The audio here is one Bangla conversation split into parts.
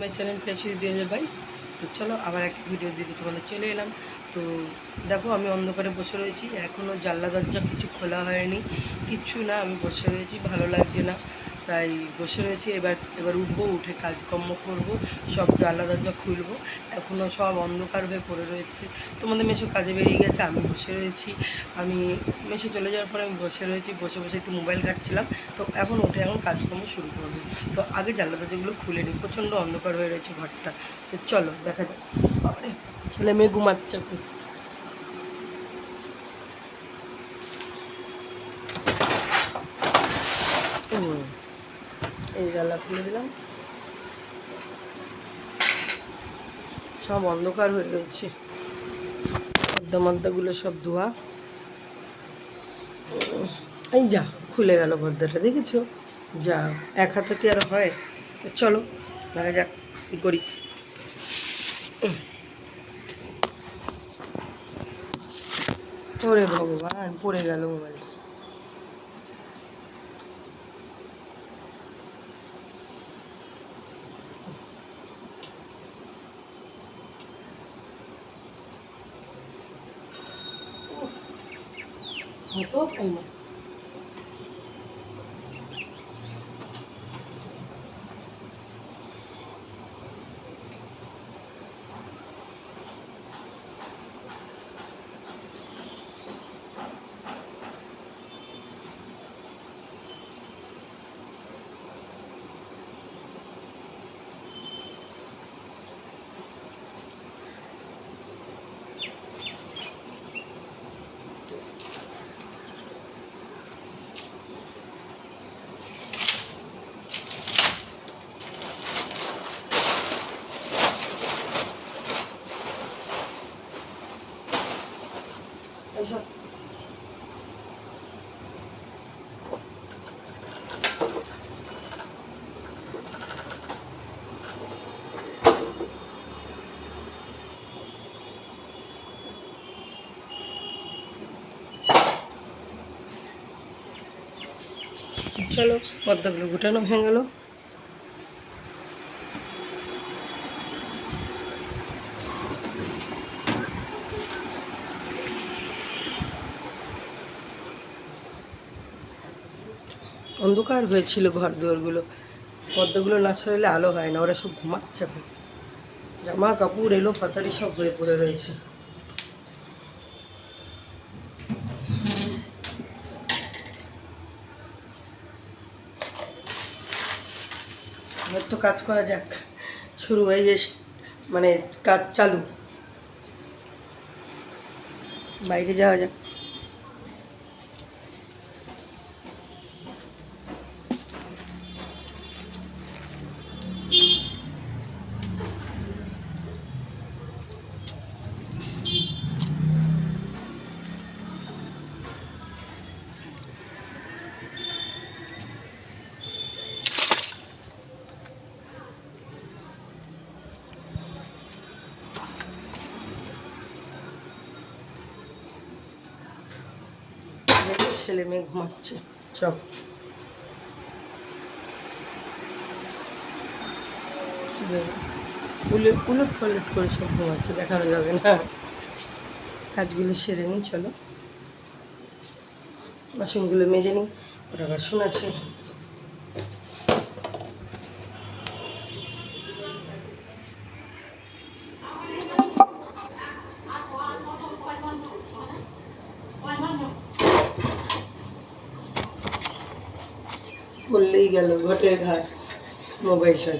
মাই চ্যানেল পেয়েছি দুই হাজার বাইশ। তো চলো আবার একটা ভিডিও দিতে তোমাদের চলে এলাম। তো দেখো আমি অন্ধকারে বসে রয়েছি। এখনও জানলা দরজা কিছু খোলা হয়নি। কিচ্ছু না, আমি বসে রয়েছি। ভালো লাগছে না। তাই বসে রয়েছি। এবার এবার উঠবো, উঠে কাজকর্ম করব, সব জানলা দরজা খুলবো। এখনও সব অন্ধকার হয়ে পড়ে রয়েছে। তোমাদের মেশো কাজে বেরিয়ে গেছে, আমি বসে রয়েছি। আমি, মেশো চলে যাওয়ার পরে আমি বসে রয়েছি, বসে বসে একটু মোবাইল ঘাটছিলাম। তো এখন উঠে এখন কাজকর্ম শুরু করব। তো আগে জানলা দরজাগুলো খুলে নিই, প্রচণ্ড অন্ধকার হয়ে রয়েছে ঘরটা। তো চলো, দেখা যাক। ছেলে মেয়ে ঘুমাচ্ছে এখন হুম। এই জানলা খুলে দিলাম। সব অন্ধকার হয়ে রয়েছে। পদ্মা মদ্দাগুলো সব ধোয়া। এই যা, খুলে গেল পদ্মাটা দেখেছ? যা, এক হাতে কি আর হয়? চলো, দেখা যাক কী করি। ওরে ভগবান, পড়ে গেল মোবাইল হতো পাই না এইসব চলো, পদ্মাগুলো গুটানো গেল। অন্ধকার হয়েছিল ঘর দুয়ারগুলো। পদ্মাগুলো না সরালে আলো হয় না, ওরা সব ঘুমাচ্ছে জামা কাপড়, এলো, পাতারি সব হয়ে পড়ে রয়েছে। কাজ করা যাক। শুরু হয়ে যে মানে কাজ চালু। বাইরে যাওয়া যাক। ছেলে মেয়ে ঘুমাচ্ছে। সব? উলট উলট পালট করে সব ঘুমাচ্ছে দেখানো যাবে না। কাজগুলো সেরে নিই চলো। বাসনগুলো মেজে নিই ওটা বাসন আছে বললেই গেল, ঘটের ঘাট মোবাইলটা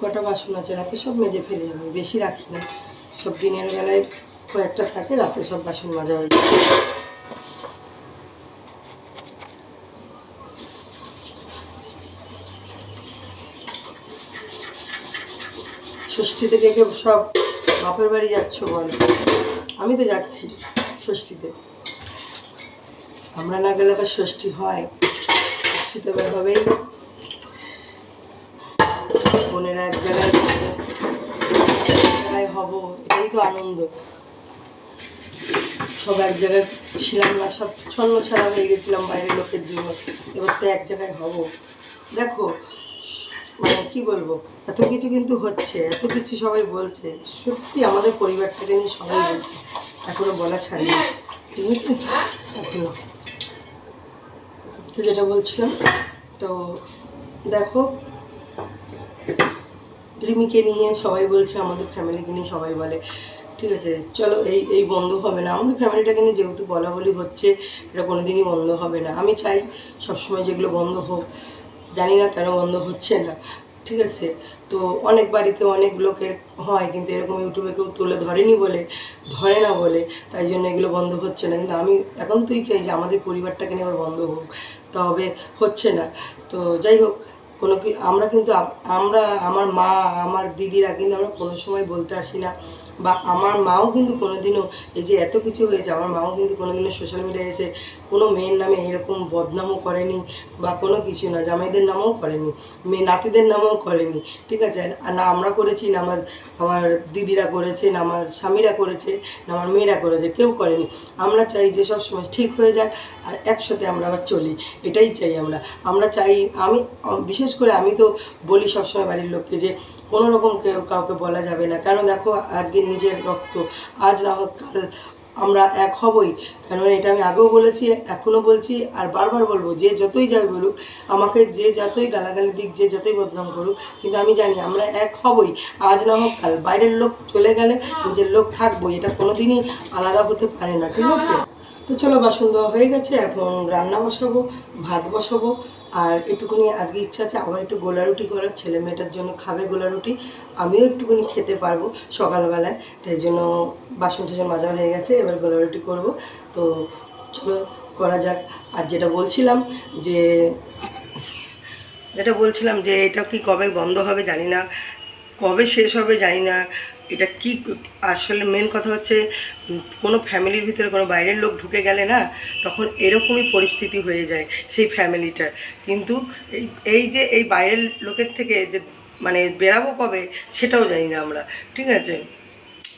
কটা বাসন আছে? রাতে সব মেজে ফেলে যাবে, বেশি রাখি না। সব দিনের বেলায় কয়েকটা থাকে, রাতে সব বাসন মাজা হয়ে যায়। ষষ্ঠী থেকে কেউ সব বাপের বাড়ি যাচ্ছ বল? আমি তো যাচ্ছি ষষ্ঠীতে। আমরা না গেলে আবার ষষ্ঠী হয়। ষষ্ঠী তো এবার হবেই। বোনেরা এক জায়গায় এক জায়গায় হব, এটাই তো আনন্দ। সব এক জায়গায় ছিলাম না, সব ছন্ন ছাড়া হয়ে গেছিলাম বাইরের লোকের জন্য। এবার তো এক জায়গায় হব। দেখো মানে কি বলব, এত কিছু কিন্তু হচ্ছে, এত কিছু সবাই বলছে। সত্যি আমাদের পরিবারটাকে নিয়ে সবাই বলছে। এখনও বলা ছাড়েনি। ঠিক তো যেটা বলছিলাম, তো দেখো, রিমিকে নিয়ে সবাই বলছে, আমাদের ফ্যামিলিকে নিয়ে সবাই বলে। ঠিক আছে, চলো এই এই বন্ধ হবে না। আমাদের ফ্যামিলিটাকে নিয়ে যেহেতু বলা বলি হচ্ছে, এটা কোনো দিনই বন্ধ হবে না। আমি চাই সবসময় যেগুলো বন্ধ হোক, জানি না কেন বন্ধ হচ্ছে না, ঠিক আছে? তো অনেক বাড়িতে অনেক লোকের হয়, কিন্তু এরকম ইউটিউবে কেউ তুলে ধরেনি বলে, ধরে না বলে, তাই জন্য এগুলো বন্ধ হচ্ছে না। কিন্তু আমি এখন তুই চাই যে আমাদের পরিবারটাকে নিয়ে আবার বন্ধ হোক, তবে হচ্ছে না। তো যাই হোক, কোনো কি, আমরা কিন্তু আমরা, আমার মা, আমার দিদিরা কিন্তু আমরা কোনো সময় বলতে আসি না। বা আমার মাও কিন্তু কোনোদিনও এই যে এত কিছু হয়েছে, আমার মাও কিন্তু কোনোদিনও সোশ্যাল মিডিয়ায় এসে কোনো মেয়ের নামে এরকম বদনামও করেনি বা কোনো কিছু না, জামাইদের নামেও করেনি, মেয়ে নাতিদের নামেও করেনি, ঠিক আছে? না আমরা করেছি, না আমার আমার দিদিরা করেছে, না আমার স্বামীরা করেছে, না আমার মেয়েরা করেছে, কেউ করেনি। আমরা চাই যে সব সময় ঠিক হয়ে যাক আর একসাথে আমরা আবার চলি, এটাই চাই আমরা। আমরা চাই, আমি, বিশেষ করে আমি তো বলি সবসময় বাড়ির লোককে যে কোনো রকম কেউ কাউকে বলা যাবে না। কেন দেখো, আজকে নিজের রক্ত, আজ না হোক কাল আমরা এক হবই। কেন এটা আমি আগেও বলেছি, এখনও বলছি, আর বারবার বলব, যে যতই যাই বলুক, আমাকে যে যতই গালাগালি দিক, যে যতই বদনাম করুক, কিন্তু আমি জানি আমরা এক হবই। আজ না হোক, কাল বাইরের লোক চলে গেলে নিজের লোক থাকব এটা কোনোদিনই আলাদা হতে পারে না, ঠিক আছে? তো চলো বাসন দেওয়া হয়ে গেছে, এখন রান্না বসাবো, ভাত বসাবো আর একটুখানি আজকে ইচ্ছা আছে আবার একটু গোলা রুটি করার, ছেলে মেয়েটার জন্য খাবে গোলা রুটি, আমিও একটুখানি খেতে পারব সকালবেলায়, তাই জন্য বাসন টাসন মাজা হয়ে গেছে, এবার গোলা রুটি করব। তো চলো, করা যাক। আর যেটা বলছিলাম যে, যেটা বলছিলাম যে এটা কি কবে বন্ধ হবে জানি না, কবে শেষ হবে জানি না এটা কি আসলে মেন কথা হচ্ছে কোনো ফ্যামিলির ভিতরে কোনো বাইরের লোক ঢুকে গেলে না, তখন এরকমই পরিস্থিতি হয়ে যায় সেই ফ্যামিলিটার কিন্তু এই এই যে এই বাইরের লোকের থেকে যে মানে বেরাবো কবে, সেটাও জানি না আমরা, ঠিক আছে?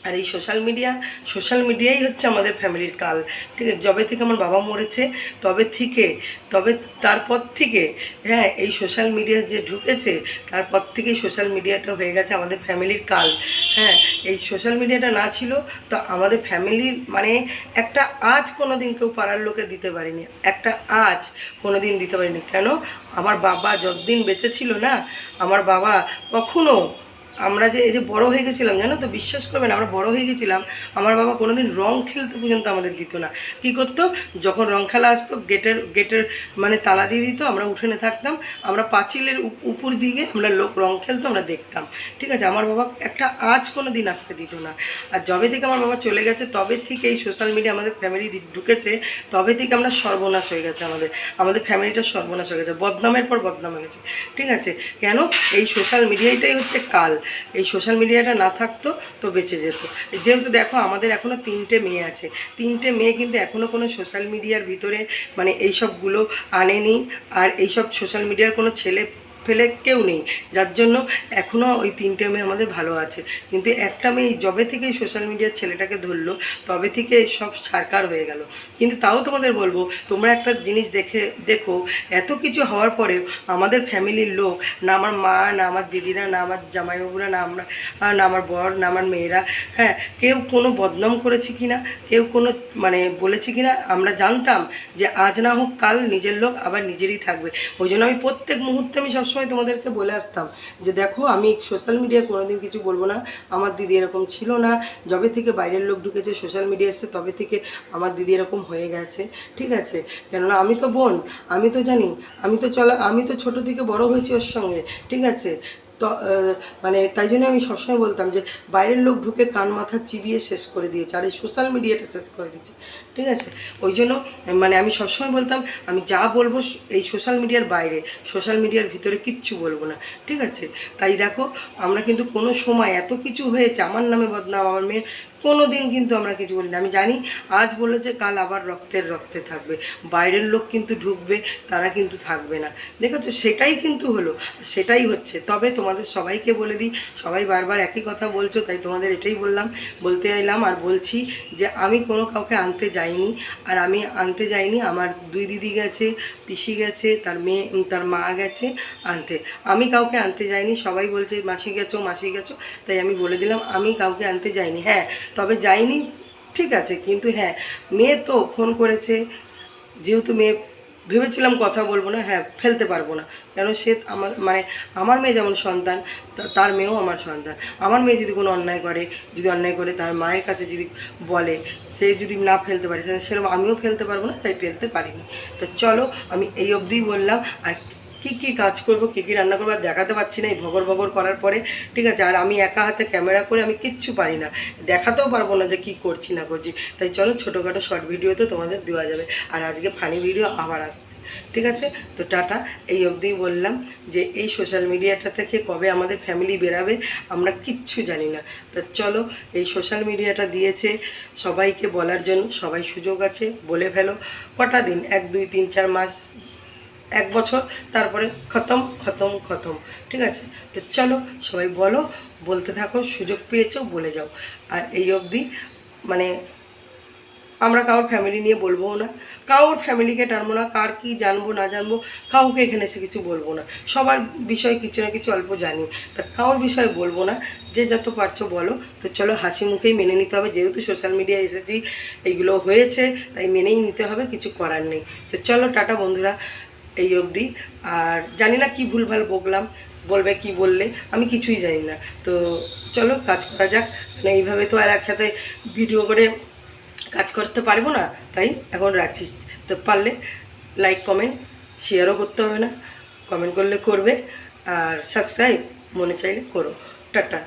আর এই সোশ্যাল মিডিয়া সোশ্যাল মিডিয়াই হচ্ছে আমাদের ফ্যামিলির কাল। ঠিক আছে? যবে থেকে আমার বাবা মরেছে, তবে থেকে, তবে তারপর থেকে হ্যাঁ এই সোশ্যাল মিডিয়া যে ঢুকেছে, তারপর থেকেই সোশ্যাল মিডিয়াটা হয়ে গেছে আমাদের ফ্যামিলির কাল। হ্যাঁ এই সোশ্যাল মিডিয়াটা না ছিল, তো আমাদের ফ্যামিলির মানে একটা আজ কোনো দিন কেউ পাড়ার লোকে দিতে পারিনি। একটা আজ কোনো দিন দিতে পারিনি। কেন? আমার বাবা যতদিন বেঁচে ছিল না, আমার বাবা কখনো আমরা যে, এই যে বড় হয়ে গেছিলাম, জানো তো? বিশ্বাস করবেন, আমরা বড় হয়ে গেছিলাম, আমার বাবা কোনোদিন রং খেলতে পর্যন্ত আমাদের দিত না। কি করতো? যখন রং খেলা আসতো, গেটের গেটের মানে তালা দিয়ে দিত, আমরা উঠোনে থাকতাম, আমরা পাঁচিলের উপ- উপর দিকে আমরা লোক রং খেলতো, আমরা দেখতাম। ঠিক আছে? আমার বাবা একটা আজ কোনো দিন আসতে দিত না। আর যবে থেকে আমার বাবা চলে গেছে, তবে থেকে এই সোশ্যাল মিডিয়া আমাদের ফ্যামিলি ঢুকেছে, তবে থেকে আমরা সর্বনাশ হয়ে গেছে আমাদের। আমাদের ফ্যামিলিটা সর্বনাশ হয়ে গেছে। বদনামের পর বদনাম হয়ে গেছে। ঠিক আছে? কেন? এই সোশ্যাল মিডিয়াটাই হচ্ছে কাল। এই সোশ্যাল মিডিয়াটা না থাকতো তো বেঁচে যেত। যেহেতু দেখো আমাদের এখনও তিনটে মেয়ে আছে, তিনটে মেয়ে কিন্তু এখনও কোনো সোশ্যাল মিডিয়ার ভিতরে মানে এইসবগুলো আনেনি, আর এইসব সোশ্যাল মিডিয়ার কোনো ছেলে ফেলে কেউ নেই। যার জন্য এখনও ওই তিনটে মেয়ে আমাদের ভালো আছে। কিন্তু একটা মেয়ে জবে থেকে সোশ্যাল মিডিয়ার ছেলেটাকে ধরলো, তবে থেকে সব সারকার হয়ে গেল। কিন্তু তাও তোমাদের বলব, তোমরা একটা জিনিস দেখে, দেখো, এত কিছু হওয়ার পরেও আমাদের ফ্যামিলির লোক, না আমার মা, না আমার দিদিরা, না আমার জামাইবাবুরা, না আমরা না আমার বর, না আমার মেয়েরা হ্যাঁ কেউ কোনো বদনাম করেছে কি না কেউ কোনো মানে বলেছে কি না আমরা জানতাম যে আজ না হোক কাল নিজের লোক আবার নিজেরই থাকবে। ওই জন্য আমি প্রত্যেক মুহূর্তে আমি সবসময় তোমাদেরকে বলে আসতাম যে দেখো, আমি সোশ্যাল মিডিয়ায় কোনোদিন কিছু বলব না। আমার দিদি এরকম ছিল না। যবে থেকে বাইরের লোক ঢুকেছে সোশ্যাল মিডিয়া এসছে, তবে থেকে আমার দিদি এরকম হয়ে গেছে। ঠিক আছে? কেননা আমি তো বোন, আমি তো জানি, আমি তো চলা, আমি তো ছোট থেকে বড় হয়েছি ওর সঙ্গে। ঠিক আছে? মানে তাই জন্য আমি সবসময় বলতাম যে, বাইরের লোক ঢুকে কান মাথা চিবিয়ে শেষ করে দিয়েছে, আর এই সোশ্যাল মিডিয়াটা শেষ করে দিয়েছে, ঠিক আছে? ওই জন্য মানে আমি সবসময় বলতাম, আমি যা বলব এই সোশ্যাল মিডিয়ার বাইরে সোশ্যাল মিডিয়ার ভিতরে কিচ্ছু বলব না, ঠিক আছে? তাই দেখো, আমরা কিন্তু কোনো সময় এত কিছু হয়েছে, আমার নামে বদনাম, আমার মেয়ে কোনো দিন কিন্তু আমরা কিছু বলি না আমি জানি, আজ বলেছে, কাল আবার রক্তের রক্তে থাকবে। বাইরের লোক কিন্তু ঢুকবে, তারা কিন্তু থাকবে না। দেখেছ, সেটাই কিন্তু হলো সেটাই হচ্ছে। তবে তোমাদের সবাইকে বলে দিই, সবাই বারবার একই কথা বলছো, তাই তোমাদের এটাই বললাম, বলতে এলাম আর বলছি যে আমি কোনো কাউকে আনতে যাইনি, আর আমি আনতে যাইনি, আমার দুই দিদি গেছে, পিসি গেছে, তার মেয়ে, তার মা গেছে আনতে। আমি কাউকে আনতে যাইনি, সবাই বলছে, মাসি গেছো মাসি গেছো। তাই আমি বলে দিলাম, আমি কাউকে আনতে যাইনি। হ্যাঁ তবে যাইনি, ঠিক আছে, কিন্তু হ্যাঁ মেয়ে তো ফোন করেছে, যেহেতু মেয়ে, ভেবেছিলাম কথা বলব না হ্যাঁ ফেলতে পারব না, কেন সে আমার মানে আমার মেয়ে যেমন সন্তান তার মেয়েও আমার সন্তান, আমার মেয়ে যদি কোনো অন্যায় করে, যদি অন্যায় করে তার মায়ের কাছে যদি বলে, সে যদি না ফেলতে পারে সেরকম আমিও ফেলতে পারব না, তাই ফেলতে পারিনি, তো চলো, আমি এই অবধিই বললাম, আর কী কী কাজ করব, কী কী রান্না করব আর দেখাতে পারছি না এই ভগর ভগর করার পরে। ঠিক আছে, আর আমি একা হাতে ক্যামেরা করে আমি কিচ্ছু পারি না। দেখাতেও পারব না যে কি করছি, না করছি। তাই চলো ছোটোখাটো শর্ট ভিডিওতে তোমাদের দেওয়া যাবে। আর আজকে ফানি ভিডিও আবার আসছে। ঠিক আছে? তো টাটা। এই অবধিই বললাম যে এই সোশ্যাল মিডিয়াটা থেকে কবে আমাদের ফ্যামিলি বেরাবে, আমরা কিচ্ছু জানি না। তা চলো, এই সোশ্যাল মিডিয়াটা দিয়েছে সবাইকে বলার জন্য। সবাই সুযোগ আছে, বলে ফেলো। কটা দিন? এক, দুই, তিন, চার মাস এক বছর, তারপরে খতম খতম খতম। ঠিক আছে? তো চলো, সবাই বলো, বলতে থাকো, সুযোগ পেয়েছ, বলে যাও। আর এই অবধি মানে আমরা কারোর ফ্যামিলি নিয়ে বলব না। কারোর ফ্যামিলিকে টানবো না, কার কি জানব, না জানব, কাউকে এখানে এসে কিছু বলব না। সবার বিষয়ে কিছু না কিছু অল্প জানি। তা কারোর বিষয়ে বলব না, যে যত পারছ বলো। তো চলো, হাসি মুখেই মেনে নিতে হবে। যেহেতু সোশ্যাল মিডিয়ায় এসেছি, এইগুলো হয়েছে, তাই মেনেই নিতে হবে, কিছু করার নেই। তো চলো, টাটা বন্ধুরা। এই অবধি। আর জানি না কি ভুলভাল বকলাম, বলবে কি বললে, আমি কিছুই জানি না। তো চলো, কাজ করা যাক। মানে এইভাবে তো আর একসাথে ভিডিও করে কাজ করতে পারব না, তাই এখন রাখছি। তো পারলে লাইক কমেন্ট শেয়ারও করতে হবে না। কমেন্ট করলে করবে, আর সাবস্ক্রাইব মনে চাইলে করো। টাটা।